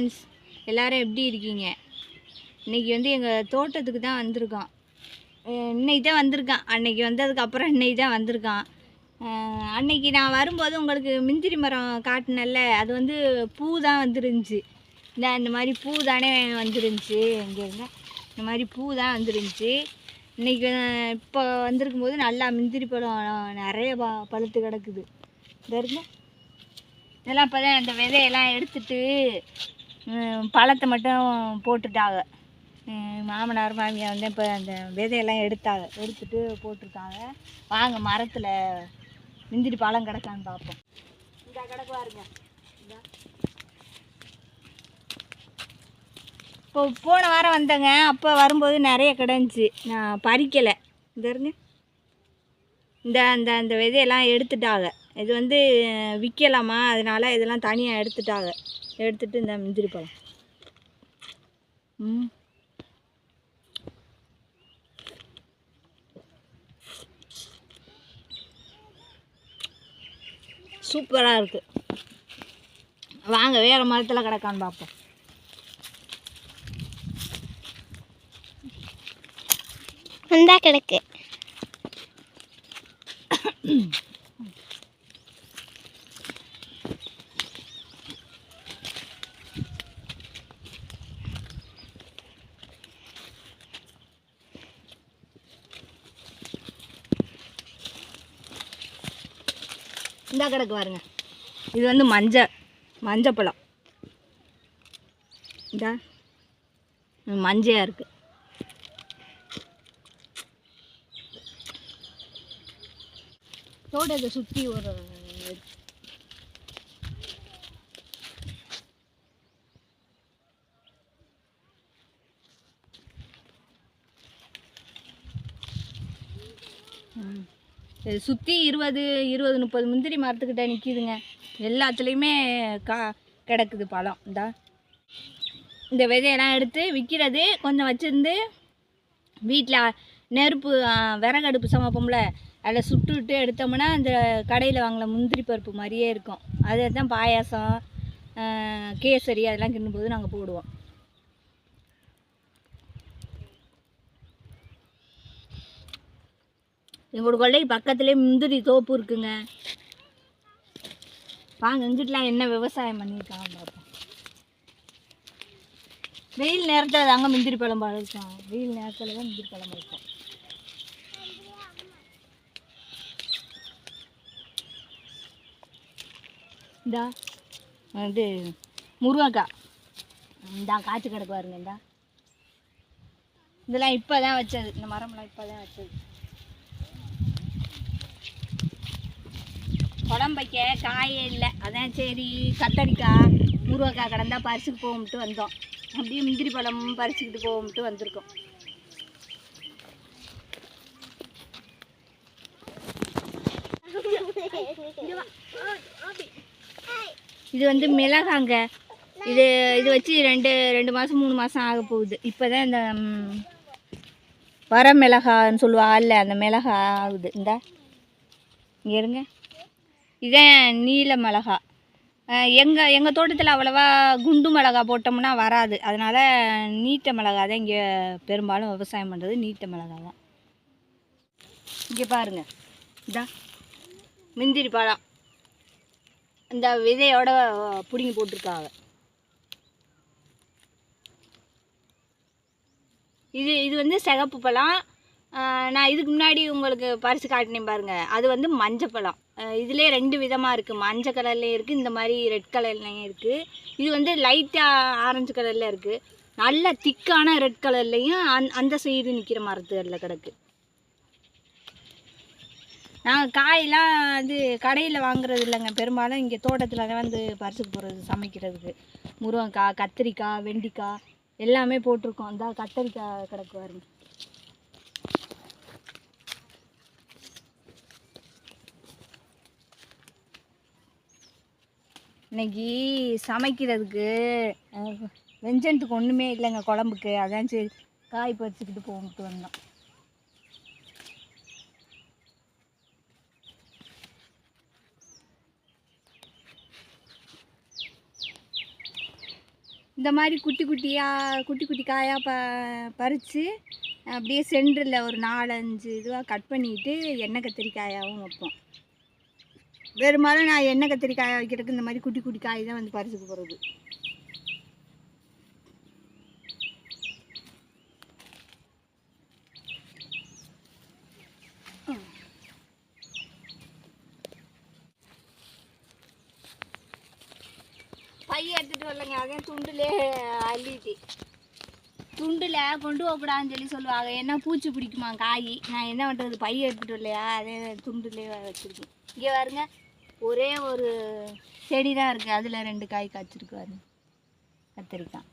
Friends எல்லோரும் எப்படி இருக்கீங்க? இன்னைக்கு வந்து எங்கள் தோட்டத்துக்கு தான் வந்திருக்கோம் இன்னைக்கு தான் வந்திருக்கான். அன்னைக்கு வந்ததுக்கப்புறம் இன்னைக்கு தான் வந்திருக்கான். அன்னைக்கு நான் வரும்போது உங்களுக்கு முந்திரி மரம் காட்டினல்ல அது வந்து பூ தான் வந்துருந்துச்சு. இந்த இந்த மாதிரி பூ தானே வந்துருந்துச்சு. இங்கே இந்த மாதிரி பூ தான் வந்துருந்துச்சு. இன்றைக்கி இப்போ வந்திருக்கும் போது நல்லா முந்திரி பழம் நிறைய ப பழுத்து கிடக்குது. இந்த இருங்க. இதெல்லாம் இப்போ தான் அந்த விதையெல்லாம் எடுத்துட்டு பழத்தை மட்டும் போட்டுட்டாங்க. மாமனார் மாமியார் வந்து இப்போ அந்த விதையெல்லாம் எடுத்தாங்க. எடுத்துட்டு போட்டிருக்காங்க. வாங்க மரத்தில் முந்திரி பழம் கிடக்கான்னு பார்ப்போம். இந்த கிடக்கு பாருங்க. இப்போ போன வாரம் வந்தேங்க. அப்போ வரும்போது நிறைய கிடந்துச்சு. நான் பறிக்கலை. இந்த இருங்க இந்த அந்த அந்த விதையெல்லாம் எடுத்துட்டாங்க. இது வந்து விற்கலாமா? அதனால் இதெல்லாம் தனியாக எடுத்துட்டாங்க. எடுத்துட்டு இந்த முந்திரி பழம். ம். சூப்பராக இருக்குது வாங்க வேறு மரத்தில் கிடக்கான்னு பார்ப்போம் வந்தா கிடக்கு. இந்த கிடக்கு பாருங்க இது வந்து மஞ்சள் மஞ்சள் பழம். இந்த. மஞ்சையாக இருக்குது தோட்டத்தை சுற்றி ஒரு ம். சுற்றி இருபது இருபது முப்பது முந்திரி மரத்துக்கிட்ட நிற்கிதுங்க எல்லாத்துலேயுமே கா கிடக்குது பழம். இந்தா. இந்த விதையெல்லாம் எடுத்து விற்கிறது கொஞ்சம் வச்சுருந்து வீட்டில் நெருப்பு விறகடுப்பு சமைப்போம்ல அதில் சுட்டுவிட்டு எடுத்தோம்னா அந்த கடையில் வாங்கின முந்திரி பருப்பு மாதிரியே இருக்கும். அதை தான் பாயாசம் கேசரி அதெல்லாம் கிண்டும்போது நாங்கள் போடுவோம். எங்களோட கொள்ளை பக்கத்துலேயே முந்திரி தோப்பு இருக்குங்க. வாங்க இங்கிட்டலாம் என்ன விவசாயம் பண்ணியிருக்காங்க பார்ப்போம் வெயில் நேரத்தில் தாங்க முந்திரி பழம் பழுக்கும். வெயில் நேரத்தில் தான் முந்திரி பழம் பழுக்கும். இந்தா இது முருங்கக்காய் இந்தா காய்ச்சி கிடக்கு பாருங்க இந்தா. இதெல்லாம் இப்போ தான் வச்சது. இந்த மரம்லாம் இப்போ தான் வச்சது. குழம்பு வைக்க காயே இல்லை. அதான் சரி கத்தரிக்காய் முருகக்காய் கிடந்தா பறிச்சுக்கு போகும்ட்டு வந்தோம். அப்படியே முந்திரி பழமும் பறிச்சுக்கிட்டு போகும்ட்டு வந்திருக்கோம். இது வந்து மிளகாங்க. இது இது வச்சு ரெண்டு ரெண்டு மாதம் மூணு மாதம் ஆக போகுது. இப்போ தான் இந்த வர மிளகான்னு சொல்லுவாங்கல்ல அந்த மிளகா ஆகுது. இந்த இங்கே இருங்க. இதான் நீல மிளகா. எங்கள் எங்கள் தோட்டத்தில் அவ்வளோவா குண்டு மிளகா போட்டோம்னா வராது. அதனால் நீட்ட மிளகா தான் இங்கே பெரும்பாலும் விவசாயம் பண்ணுறது நீட்ட மிளகா தான். இங்கே பாருங்கள் இதா முந்திரி பழம். இந்த விதையோட பிடுங்கி போட்டிருக்காங்க. இது இது வந்து சிகப்பு பழம். நான் இதுக்கு முன்னாடி உங்களுக்கு பறித்து காட்டினேன் பாருங்கள் அது வந்து மஞ்சள் பழம் இதிலே ரெண்டு விதமாக இருக்குது மஞ்சள் கலர்லேயும் இருக்குது இந்த மாதிரி ரெட் கலர்லேயும் இருக்குது இது வந்து லைட்டாக ஆரஞ்சு கலரில் இருக்குது நல்ல திக்கான ரெட் கலர்லேயும் அந் அந்த சைடு நிற்கிற மரத்துகளில் கிடக்கு. நாங்கள் காயெல்லாம் அது கடையில் வாங்குறது இல்லைங்க. பெரும்பாலும் இங்கே தோட்டத்தில் தான் வந்து பறிச்சுக்கு போகிறது சமைக்கிறதுக்கு. முருங்கைக்காய் கத்திரிக்காய் வெண்டிக்காய் எல்லாமே போட்டிருக்கோம். இந்த கத்தரிக்காய் கிடக்கு வருங்க இன்னைக்கு சமைக்கிறதுக்கு வெஞ்சனத்துக்கு ஒன்றுமே இல்லைங்க குழம்புக்கு. அதான் சரி காய் பறிச்சுக்கிட்டு போகிட்டு வந்தோம். இந்த மாதிரி குட்டி குட்டியாக குட்டி குட்டி காயாக ப பறித்து அப்படியே சென்டரில் ஒரு நாலஞ்சு இதுவாக கட் பண்ணிவிட்டு எண்ணெய் கத்திரிக்காயாகவும் வைப்போம். பெரும்பாலும் நான் எண்ணெய் கத்திரிக்காயை வைக்கிறதுக்கு இந்த மாதிரி குட்டி குட்டி காய் தான் வந்து பறிச்சுக்க போகிறது பை எடுத்துகிட்டு வரலைங்க. அதே துண்டுலே அள்ளிட்டு. துண்டில் கொண்டு போகக்கூடாதுன்னு சொல்லி சொல்லுவாங்க. ஏன்னா பூச்சி பிடிக்குமா காய்? நான் என்ன பண்ணுறது பை எடுத்துகிட்டு வரலையா? அதே துண்டுலே வச்சுருக்கேன். இங்கே பாருங்க ஒரே ஒரு செடி தான் இருக்குது அதில் ரெண்டு காய் காய்ச்சிருக்கு பாருங்க. கத்திரிக்காய்.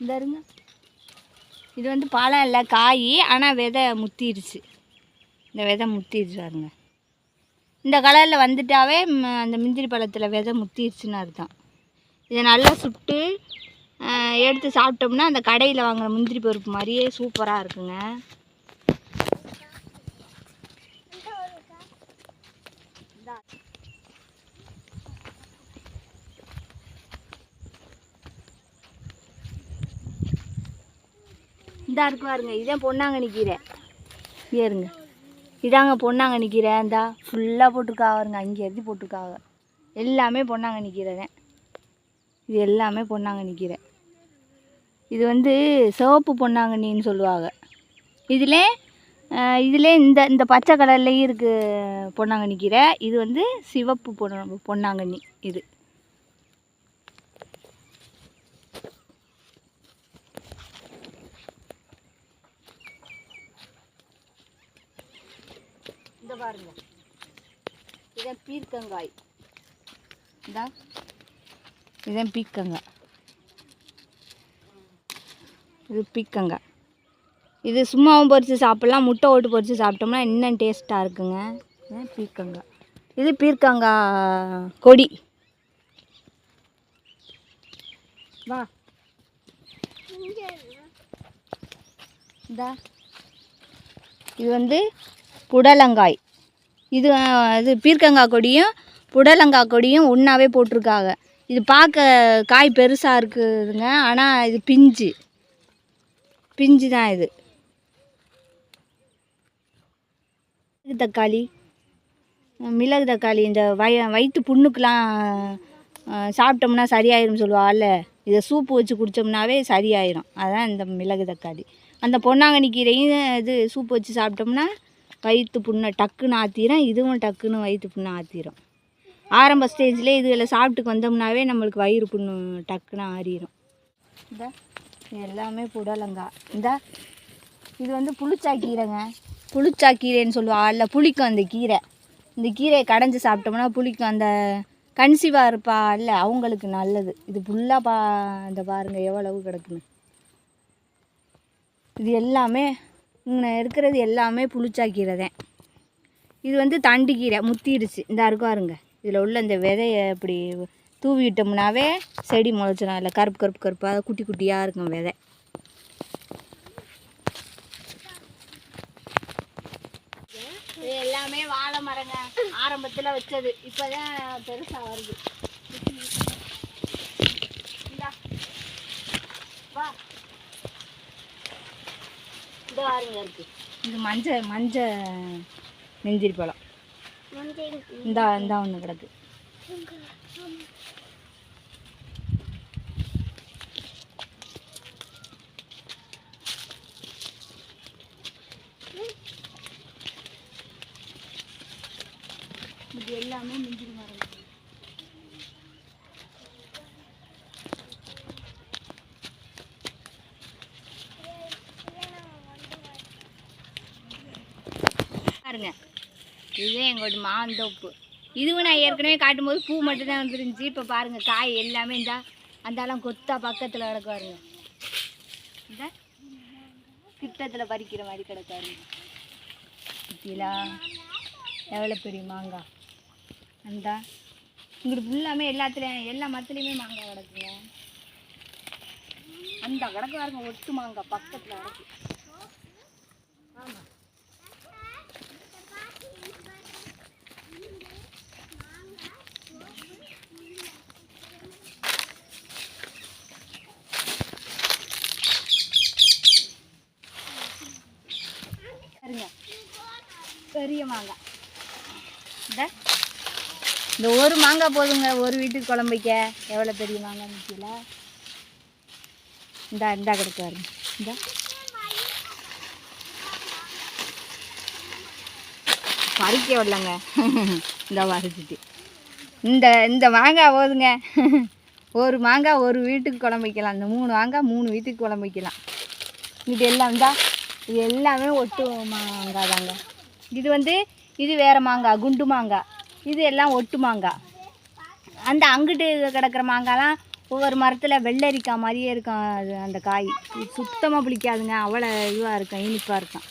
இந்த இருங்க. இது வந்து பழம் இல்லை காய். ஆனால் விதை முத்திருச்சு. இந்த விதை முத்திருச்சு பாருங்க. இந்த கலரில் வந்துட்டாவே அந்த முந்திரி பழத்தில் விதை முத்திருச்சுன்னு அர்த்தம். இதை நல்லா சுட்டு எடுத்து சாப்பிட்டோம்னா அந்த கடையில் வாங்குற முந்திரி பருப்பு மாதிரியே சூப்பராக இருக்குங்க. இதாக இருக்கு பாருங்க இதான் பொன்னாங்கண்ணி கீரை. ஏறுங்க. இதாங்க பொன்னாங்கண்ணி கீரை. இந்தா ஃபுல்லாக போட்டிருக்கா பாருங்க அங்கே இருந்து போட்டிருக்காங்க எல்லாமே பொன்னாங்கண்ணி கீரை தான் இது எல்லாமே பொன்னாங்கண்ணி கீரை. இது வந்து சிவப்பு பொன்னாங்கண்ணின்னு சொல்லுவாங்க. இதில் இதில் இந்த இந்த பச்சை கலர்லேயும் இருக்குது பொன்னாங்கண்ணி கீரை. இது வந்து சிவப்பு பொன்னா பொன்னாங்கண்ணி இது. பாருங்க. இதான் பீர்க்கங்காய். இதா இதான் பீக்கங்காய் இது பீக்கங்காய் இது சும்மாவும் பொரித்து சாப்பிட்லாம் முட்டை ஓட்டு பொறித்து சாப்பிட்டோம்னா இன்னும் டேஸ்ட்டாக இருக்குங்க. இதான் பீர்க்கங்காய். இது பீர்க்கங்காய் கொடி. வா. இந்தா. இது வந்து புடலங்காய். இது இது பீர்க்கங்காய் கொடியும் புடலங்காய் கொடியும் ஒன்றாவே போட்டிருக்காங்க. இது பார்க்க காய் பெருசாக இருக்குதுங்க. ஆனால் இது பிஞ்சு. பிஞ்சு தான் இது. மிளகு தக்காளி. மிளகு தக்காளி இந்த வய வயிற்று புண்ணுக்கெலாம் சாப்பிட்டோம்னா சரியாயிரும் சொல்லுவாங்கல்ல இதை சூப்பு வச்சு குடித்தோம்னாவே சரியாயிரும். அதான் இந்த மிளகு தக்காளி. அந்த பொன்னாங்கண்ணி கீரையும் இது சூப்பு வச்சு சாப்பிட்டோம்னா வயிற்று புண்ணை டக்குன்னு ஆற்றிடும் இதுவும் டக்குன்னு வயிற்று புண்ணை ஆற்றிடும் ஆரம்ப ஸ்டேஜ்லேயே இதுகளை சாப்பிட்டுக்கு வந்தோம்னாவே நம்மளுக்கு வயிறு புண்ணு டக்குன்னு ஆறிடும் இந்த எல்லாமே புடலங்காய் இந்த இது வந்து புளிச்சா கீரைங்க புளிச்சா கீரைன்னு சொல்லுவாள் அல்ல புளிக்கும் அந்த கீரை. இந்த கீரையை கடைஞ்சி சாப்பிட்டோம்னா புளிக்கும் அந்த கன்சீவாக இருப்பா இல்லை அவங்களுக்கு நல்லது. இது ஃபுல்லாக பா இந்த பாருங்கள் எவ்வளவு கிடக்குன்னு. இது எல்லாமே இங்கே இருக்கிறது எல்லாமே புளிச்சாக்கீரை தான் இது வந்து தண்டு கீரை முத்திருச்சு இந்த இருக்காருங்க இதில் உள்ள இந்த விதையை இப்படி தூவி விட்டோம்னாவே செடி முளைச்சிடும் இல்லை கருப்பு கருப்பு கருப்பாக குட்டி குட்டியாக இருக்கும் விதை. எல்லாமே வாழை மரங்க. ஆரம்பத்தில் வச்சது. இப்போதான் பெருசாக வருது. வா. இது மஞ்சள் மஞ்சள் நெஞ்சிரி பழம். இந்தா இந்தா ஒன்று கிடக்கு. இது எல்லாமே மிஞ்சி மரம் பாருங்க. இதுதான் எங்களோட மாந்தோப்பு. இதுவும் நான் ஏற்கனவே காட்டும்போது பூ மட்டும்தான் வந்துருந்துச்சு. இப்போ பாருங்க காய் எல்லாமே இந்தா அந்தாலும் கொத்தா பக்கத்தில் கிடக்கு பாருங்க இந்த கிட்டத்தில் பறிக்கிற மாதிரி கிடக்காருங்க. சுற்றிலா எவ்வளோ பெரிய மாங்காய் அந்தா இங்கிட்டு ஃபுல்லாமே எல்லாத்துலேயும் எல்லா மரத்துலேயுமே மாங்காய் கிடக்குங்க. அந்த கிடக்கு பாருங்க ஒட்டு மாங்காய் பக்கத்தில் கிடக்கு பெரிய மாங்காய் இந்த இந்த ஒரு மாங்காய் போதுங்க. ஒரு வீட்டுக்கு குழம்பு வைக்க. எவ்வளோ பெரிய மாங்காய் நிற்கல இந்தா இந்தா கிடக்காரு இந்தா. பறிக்க விடலங்க இந்த பறிச்சிட்டு இந்த இந்த மாங்காய் போதுங்க. ஒரு மாங்காய் ஒரு வீட்டுக்கு குழம்பு வைக்கலாம். இந்த மூணு மாங்காய் மூணு வீட்டுக்கு குழம்பு வைக்கலாம். இது எல்லாம் தான் இது எல்லாமே ஒட்டு மாங்காய் தாங்க இது வந்து இது வேறு மாங்காய் குண்டு மாங்காய் இது எல்லாம் ஒட்டு மாங்காய் அந்த அங்கிட்டு கிடக்கிற மாங்காய்லாம் ஒவ்வொரு மரத்தில் வெள்ளரிக்காய் மாதிரியே இருக்கும் அது அந்த காய். சுத்தமாக பிடிக்காதுங்க அவ்வளோ இதுவாக இருக்கும் இனிப்பாக இருக்கும்.